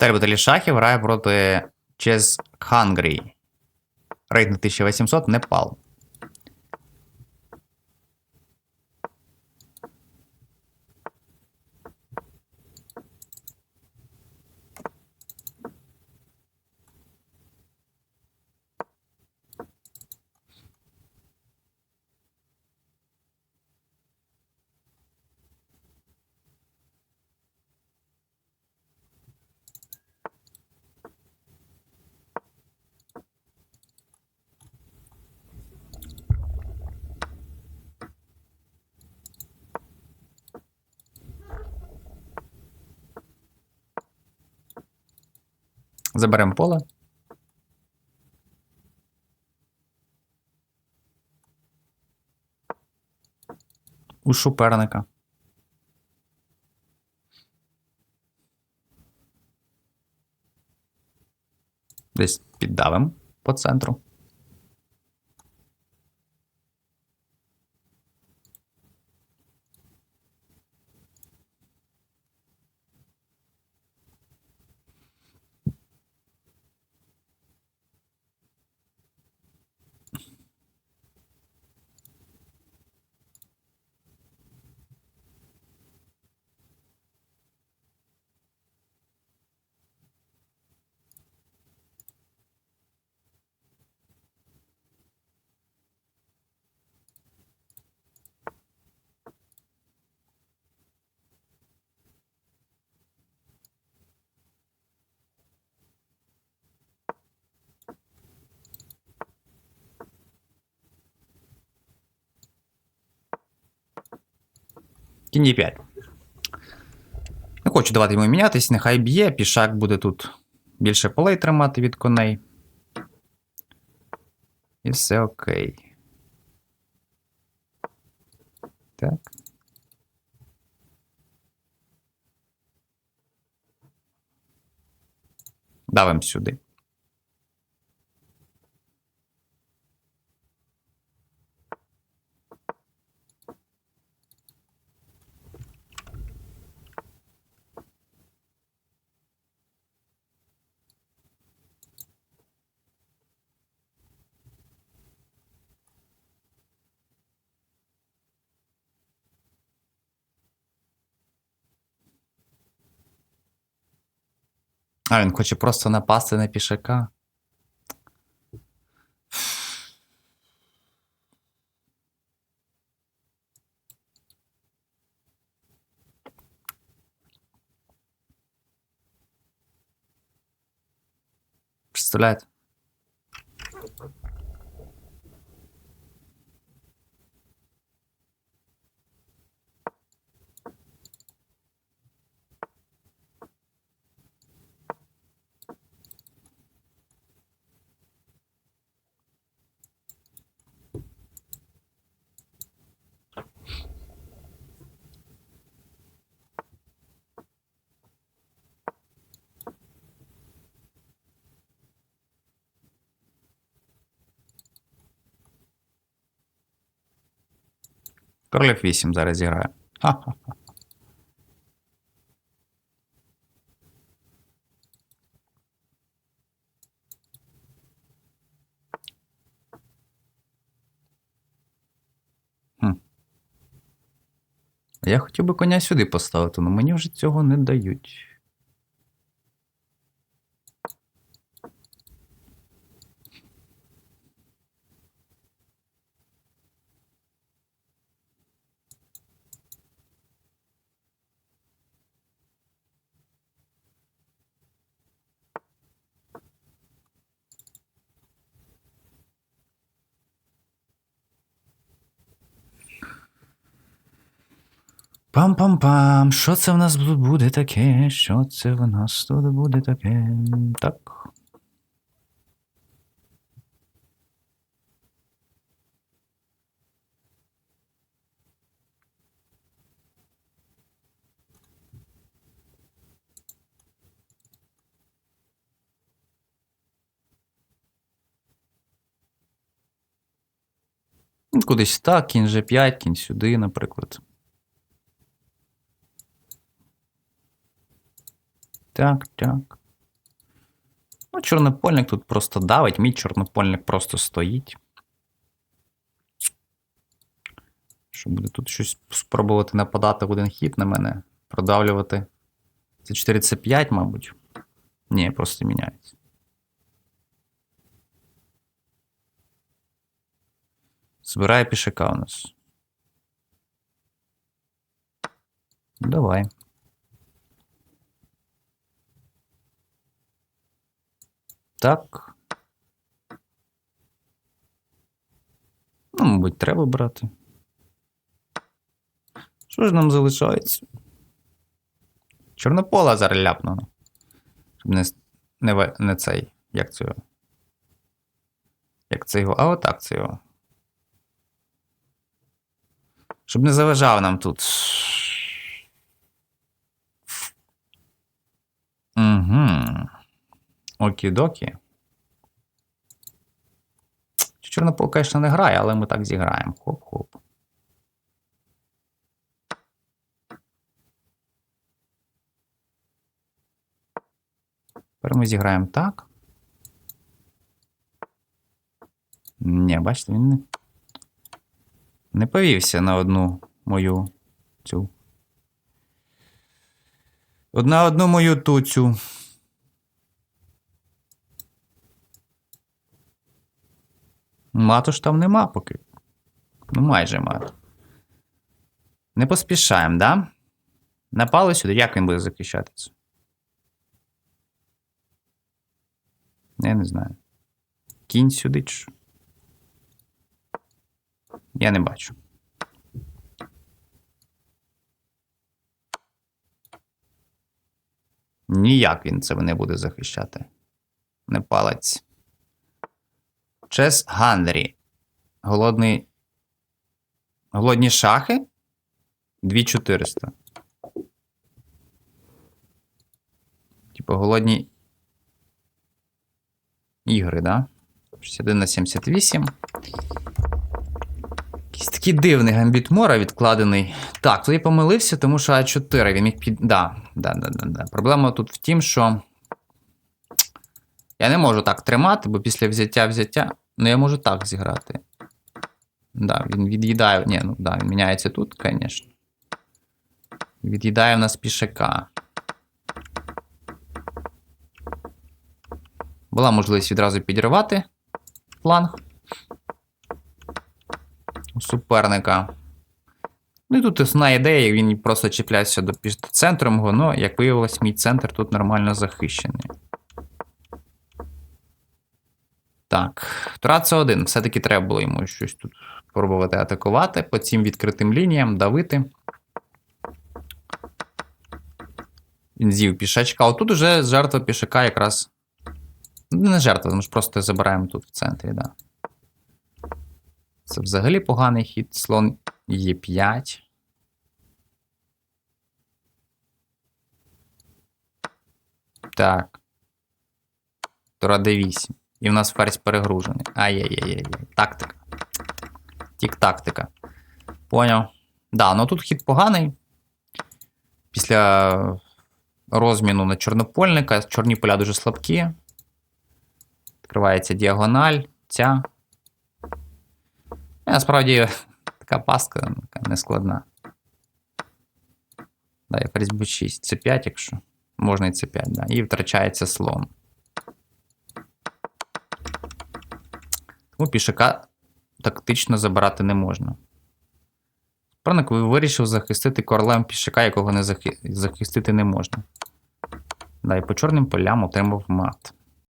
Баталі шахів грає проти Чез Хангрі. Рейтинг 1800 Непал. Заберемо поле. У шуперника. Десь піддавим по центру. Кінь 5. Не хочу давати йому мінятись, нехай б'є, пішак буде тут більше полей тримати від коней. І все окей. Так. Давим сюди. А, він хоче просто напасти на пішака. Представляєте? Король 8 зараз зіграє. Хм. Я хотів би коня сюди поставити, але мені вже цього не дають. Пам-пам-пам. Що це в нас буде таке? Що це в нас тут буде таке? Так. Ну, Кудись так, кінь же 5, кінь сюди, наприклад. Так, так. Ну, чорнопольник тут просто давить, мій чорнопольник просто стоїть. Що буде тут щось спробувати нападати в один хід на мене, продавлювати. Це 4 це 5, мабуть. Ні, просто міняється. Збирає пішака у нас. Давай. Так. Ну, мабуть, треба брати. Що ж нам залишається? Чорнопола зараз ляпнуло. Щоб не, не, не цей. Як це його? Як це його? А отак це його. Щоб не заважав нам тут. Угу. Окі-докі. Чорнопол, звісно, не грає, але ми так зіграємо. Хоп-хоп. Тепер ми зіграємо так. Ні, бачите, він не, не повівся на одну мою цю. Одна одну мою туцю. Мату ж там нема поки. Ну, майже мат. Не поспішаємо, да? Напали сюди, як він буде захищатися? Я не знаю. Кінь сюди. чи? Я не бачу. Ніяк він це не буде захищати. Не палець. Чес Гандрі. Голодний. Голодні шахи? 2400. Типу, голодні ігри, да? 61 на 78. Якийсь такий дивний гамбіт Мора відкладений. Так, тут я помилився, тому що А4 він міг під. Да, да, да, да, да. Проблема тут в тім, що. Я не можу так тримати, бо після взяття взяття. Ну, я можу так зіграти. Да, він від'їдає. Ні, ну да, він міняється тут, звісно. Від'їдає в нас пішака. Була можливість відразу підірвати фланг суперника. Ну і тут основна ідея, він просто чіплявся до його, але, як виявилось, мій центр тут нормально захищений. Так, Тураца 1. Все-таки треба було йому щось тут пробувати атакувати по цим відкритим лініям, давити. Він з'їв пішачка. Отут уже жертва пішака якраз. Ну, Не жертва, ми ж просто забираємо тут в центрі. Да. Це взагалі поганий хід. Слон Е5. Так. Тура D8. І в нас ферзь перегружений. Ай-яй-яй-яй. Тактика. Тік-тактика. Поняв. Да, ну тут хід поганий. Після розміну на чорнопольника. Чорні поля дуже слабкі. Відкривається діагональ. Ця. І, насправді така пастка нескладна. Да, я ферзь b6. Це 5, якщо. Можна і це 5, да. І втрачається слон. Тому пішака тактично забирати не можна. Суперник вирішив захистити королем пішака, якого не захи... захистити не можна. Да, по чорним полям отримав мат.